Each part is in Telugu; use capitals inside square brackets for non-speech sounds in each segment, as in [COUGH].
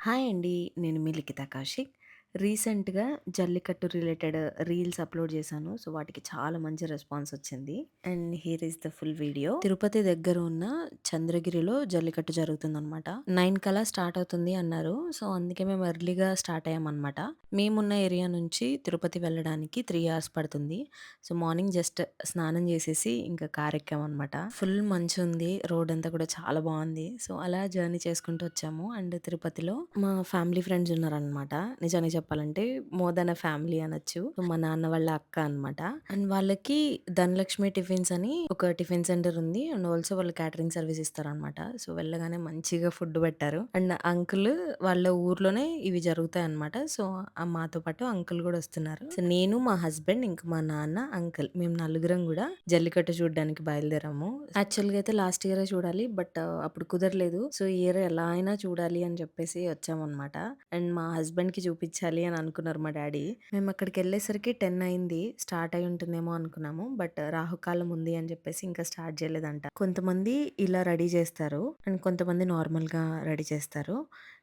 హాయ్ అండి. నేను మీ లిఖిత కౌశిక్. రీసెంట్‌గా జల్లికట్టు రిలేటెడ్ రీల్స్ అప్‌లోడ్ చేశాను. సో, వాటికి చాలా మంచి రెస్పాన్స్ వచ్చింది. And here is the full video. Tirupati దగ్గర ఉన్న చంద్రగిరిలో జల్లికట్టు జరుగుతుందనమాట. 9 కల్లా స్టార్ట్ అవుతుంది అన్నారు. సో, అందుకే మేము ఎర్లీగా స్టార్ట్ అయ్యామనమాట. మేమున్న ఏరియా నుంచి తిరుపతి వెళ్ళడానికి 3 అవర్స్ పడుతుంది. సో, మార్నింగ్ జస్ట్ స్నానం చేసేసి ఇంకా కార్ ఎక్కామనమాట. ఫుల్ మంచుంది. రోడ్ అంతా కూడా చాలా బావుంది. సో, అలా జర్నీ చేసుకుంటూ వచ్చాము. అండ్ తిరుపతిలో మా ఫ్యామిలీ ఫ్రెండ్స్ ఉన్నారనమాట. నిజానికి చెప్పాలంటే మోర్ దెన్ అ ఫ్యామిలీ అనొచ్చు. మా నాన్న వాళ్ళ అక్క అనమాట. అండ్ వాళ్ళకి ధనలక్ష్మి టిఫిన్స్ అని ఒక టిఫిన్ సెంటర్ ఉంది. అండ్ ఆల్సో వాళ్ళు క్యాటరింగ్ సర్వీస్ ఇస్తారనమాట. సో, వెళ్ళగానే మంచిగా ఫుడ్ పెట్టారు. అండ్ అంకుల్ వాళ్ళ ఊర్లోనే ఇవి జరుగుతాయి అనమాట సో, మాతో పాటు అంకుల్ కూడా వస్తున్నారు. సో, నేను మా హస్బెండ్ ఇంకా మా నాన్న, అంకుల్ మేము నలుగురం కూడా జల్లికట్టు చూడడానికి బయలుదేరాము. యాక్చువల్‌గా అయితే లాస్ట్ ఇయర్ చూడాలి. బట్ అప్పుడు కుదరలేదు. సో, ఇయర్ ఎలా అయినా చూడాలి అని చెప్పేసి వచ్చామన్నమాట అండ్ మా హస్బెండ్‌కి చలి అని అనుకున్నారు మా డాడీ మేము అక్కడికి వెళ్ళేసరికి టెన్ అయింది. స్టార్ట్ అయి ఉంటుందేమో అనుకున్నాము. బట్ రాహుకాలం ఉంది అని చెప్పేసి ఇంకా స్టార్ట్ చేయలేదంట. కొంతమంది ఇలా రెడీ చేస్తారు. అండ్ కొంతమంది నార్మల్‌గా రెడీ చేస్తారు.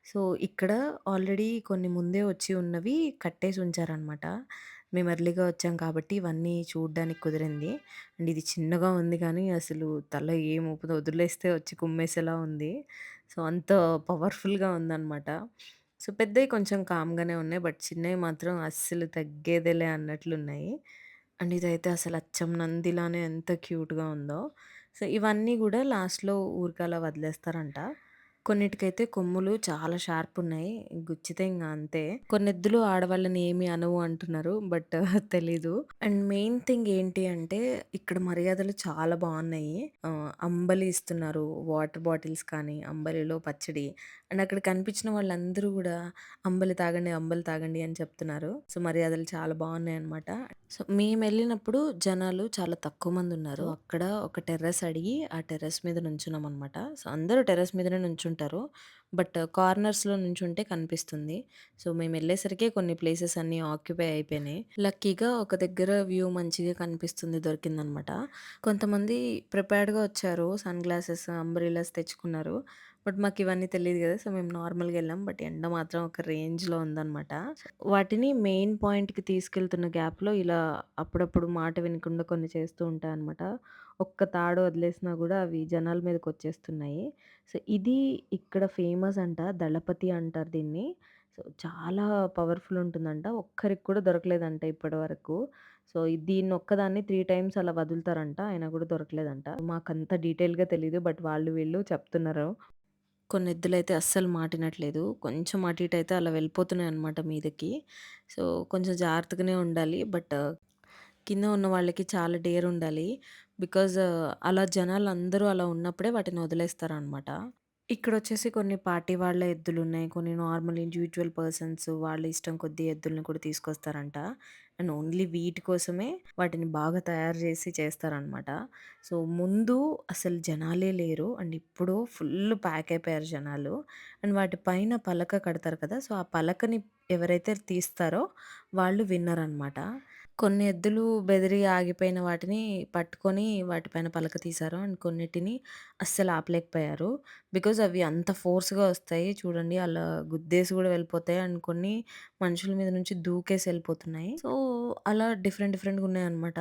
సో, ఇక్కడ ఆల్రెడీ కొన్ని ముందే వచ్చి ఉన్నవి కట్టేసి ఉంచారనమాట. మేము ఎర్లీగా వచ్చాం కాబట్టి ఇవన్నీ చూడడానికి కుదిరింది. అండ్ ఇది చిన్నగా ఉంది కానీ అసలు తల ఏం ఊపదో వదిలేస్తే వచ్చి కుమ్మేసేలా ఉంది. సో, అంత పవర్‌ఫుల్‌గా ఉందనమాట. సో, పెద్దవి కొంచెం కామ్‌గానే ఉన్నాయి. బట్ చిన్నవి మాత్రం అస్సలు తగ్గేదేలే అన్నట్లున్నాయి. అండ్ ఇదైతే అసలు అచ్చం నందిలానే ఎంత క్యూట్‌గా ఉందో. సో, ఇవన్నీ గూడా లాస్ట్‌లో ఊరికలా వదిలేస్తారంట. కొన్నిటికైతే కొమ్ములు చాలా షార్ప్ ఉన్నాయి. గుచ్చితే ఇంకా అంతే. కొన్ని ఎద్దులు ఆడవాళ్ళని ఏమి అనవు అంటున్నారు. బట్ [LAUGHS] తెలీదు. అండ్ మెయిన్ థింగ్ ఏంటి అంటే ఇక్కడ మర్యాదలు చాలా బాగున్నాయి అంబలి ఇస్తున్నారు. వాటర్ బాటిల్స్ కానీ, అంబలిలో పచ్చడి అండ్ అక్కడ కనిపించిన వాళ్ళందరూ కూడా అంబలి తాగండి, అంబలి తాగండి అని చెప్తున్నారు. సో, మర్యాదలు చాలా బాగున్నాయి అనమాట సో, మేము వెళ్ళినప్పుడు జనాలు చాలా తక్కువ మంది ఉన్నారు అక్కడ ఒక టెర్రస్ అడిగి ఆ టెర్రస్ మీద నుంచున్నామనమాట. సో, అందరూ టెర్రస్ మీదనే అంటారు బట్ కార్నర్స్‌లో నుంచుంటే కనిపిస్తుంది. సో, మేము వెళ్ళేసరికి కొన్ని ప్లేసెస్ అన్నీ ఆక్యుపై అయిపోయినాయి. లక్కీగా ఒక దగ్గర వ్యూ మంచిగా కనిపిస్తుంది దొరికిందనమాట. కొంతమంది ప్రిపేర్డ్‌గా వచ్చారు. సన్ గ్లాసెస్, అంబ్రెల్లాస్ తెచ్చుకున్నారు. బట్ మాకు ఇవన్నీ తెలియదు కదా సో, మేము నార్మల్‌గా వెళ్ళాం బట్ ఎండ మాత్రం ఒక రేంజ్‌లో ఉందనమాట. వాటిని మెయిన్ పాయింట్‌కి తీసుకెళ్తున్న గ్యాప్‌లో ఇలా అప్పుడప్పుడు మాట వినకుండా కొన్ని చేస్తూ ఉంటాయన్నమాట. ఒక్క తాడు వదిలేసినా కూడా అవి జనాల మీదకి వచ్చేస్తున్నాయి సో, ఇది ఇక్కడ ఫేమస్ అంట. దళపతి అంటారు దీన్ని. సో, చాలా పవర్‌ఫుల్ ఉంటుందంట. ఒక్కరికి కూడా దొరకలేదంట ఇప్పటి వరకు. సో, దీన్నొక్కదాన్ని 3 టైమ్స్ అలా వదులుతారంట. అయినా కూడా దొరకలేదంట. మాకంత డీటెయిల్‌గా తెలియదు బట్ వాళ్ళు వీళ్ళు చెప్తున్నారు. కొన్ని ఎద్దులైతే అస్సలు మాటినట్లేదు. కొంచెం అటు ఇటు అయితే అలా వెళ్ళిపోతున్నాయన్నమాట మీదకి. సో, కొంచెం జాగ్రత్తగానే ఉండాలి. బట్ కింద ఉన్న వాళ్ళకి చాలా డేర్ ఉండాలి. బికాజ్ అలా జనాలు అందరూ అలా ఉన్నప్పుడే వాటిని వదిలేస్తారనమాట. ఇక్కడొచ్చేసి కొన్ని పార్టీ వాళ్ళ ఎద్దులున్నాయి. కొన్ని నార్మల్ ఇండివిడ్యువల్ పర్సన్స్ వాళ్ళ ఇష్టం కొద్దీ ఎద్దుల్ని కూడా తీసుకొస్తారంట. అండ్ ఓన్లీ వీటి కోసమే వాటిని బాగా తయారు చేసి చేస్తారనమాట. సో, ముందు అసలు జనాలే లేరు. అండ్ ఇప్పుడు ఫుల్ ప్యాక్ అయిపోయారు జనాలు. అండ్ వాటి పైన పలక కడతారు కదా! సో, ఆ పలకని ఎవరైతే తీస్తారో వాళ్ళు విన్నర్ అనమాట. కొన్ని ఎద్దులు బెదిరి ఆగిపోయిన వాటిని పట్టుకొని వాటిపైన పలక తీశారు. అండ్ కొన్నిటిని అస్సలు ఆపలేకపోయారు. బికాజ్ అవి అంత ఫోర్స్‌గా వస్తాయి. చూడండి అలా గుద్దేసి కూడా వెళ్ళిపోతాయి. అండ్ కొన్ని మనుషుల మీద నుంచి దూకేసి వెళ్ళిపోతున్నాయి సో, అలా డిఫరెంట్ డిఫరెంట్‌గా ఉన్నాయన్నమాట.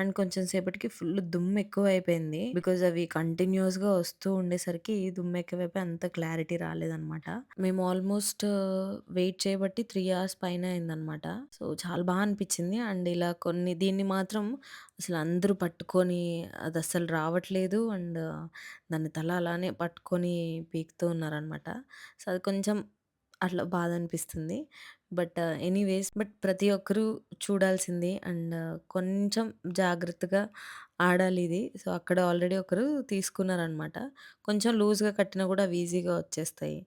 అండ్ కొంచెం సేపటికి ఫుల్ దుమ్ము ఎక్కువైపోయింది. బికాజ్ అవి కంటిన్యూస్గా వస్తూ ఉండేసరికి దుమ్ము ఎక్కువైపోయి అంత క్లారిటీ రాలేదనమాట మేము ఆల్మోస్ట్ వెయిట్ చేయబట్టి త్రీ అవర్స్ పైన అయిందనమాట సో, చాలా బాగా అనిపించింది. అండ్ ఇలా కొన్ని దీన్ని మాత్రం అసలు అందరూ పట్టుకొని అది అసలు రావట్లేదు. అండ్ దాన్ని తల అలానే పట్టుకొని పీకుతూ ఉన్నారనమాట. సో, అది కొంచెం అట్లా బాధ అనిపిస్తుంది. బట్ ఎనీవేస్ బట్ ప్రతి ఒక్కరు చూడాల్సింది. అండ్ కొంచెం జాగ్రత్తగా ఆడాలి ఇది సో, అక్కడ ఆల్రెడీ ఒకరు తీసుకున్నారనమాట. కొంచెం లూజ్‌గా కట్టినా కూడా అవి ఈజీగా వచ్చేస్తాయి.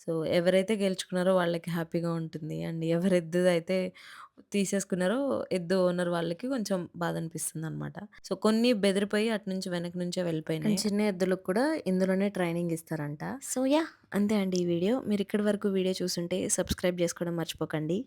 సో, ఎవరైతే గెలుచుకున్నారో వాళ్ళకి హ్యాపీగా ఉంటుంది. అండ్ ఎవరి ఎద్దుదైతే తీసేసుకున్నారో ఎద్దు ఓనర్ వాళ్ళకి కొంచెం బాధ అనిపిస్తుందనమాట. సో, కొన్ని బెదిరిపోయి అటు నుంచి వెనక నుంచే వెళ్ళిపోయినాయి. చిన్న ఎద్దులకు కూడా ఇందులోనే ట్రైనింగ్ ఇస్తారంట. So, yeah! అంతే అండి ఈ వీడియో. మీరు ఇక్కడి వరకు వీడియో చూసుంటే సబ్స్క్రైబ్ చేసుకోవడం మర్చిపోకండి.